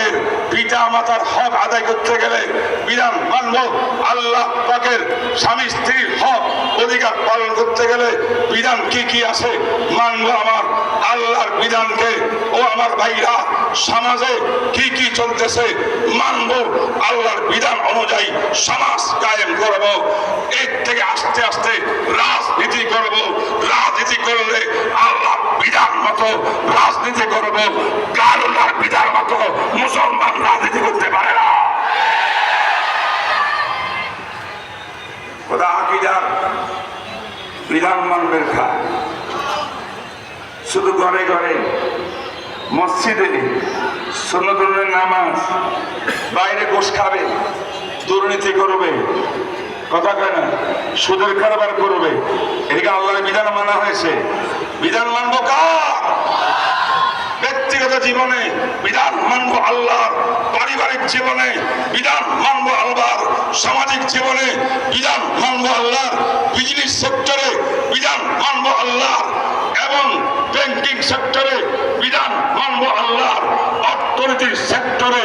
পাকের পিতা মাতার হক আদায় করতে গেলে বিধান মানব আল্লাহ পাকের স্বামী স্ত্রীর হক অধিকার পালন করতে গেলে বিধান কি কি আছে? মানব আমার আল্লাহর বিধানকে ও আমার ভাইরা সমাজে কি কি চলতেছে? মানব আল্লাহর বিধান অনুযায়ী সমাজ কায়েম করব। এর থেকে আস্তে আস্তে রাজনীতি করব। রাজনীতি করলে আল্লাহ বিধান মতো রাজনীতি করব। গারুলার বিধান মতো মুসলমান রাজনীতি করতে পারে না। বিধান মানবের খায়। শুধু ঘরে ঘরে, মসজিদে সুন্নতুলের নামাজ, বাইরে গোস খাবে, দুর্নীতি করবে, কথা কয় সুদের কারবার করবে। এদিকে আল্লাহর বিধান মানা হয়েছে। বিধান মানবো কার? জীবনে, বিধান মানব আল্লাহর পারিবারিক জীবনে, বিধান মানব আল্লাহর সামাজিক জীবনে, বিধান মানব আল্লাহর বিজনেস সেক্টরে বিধান মানব আল্লাহর এবং ব্যাংকিং সেক্টরে বিধান মানব আল্লাহর অর্থনীতির সেক্টরে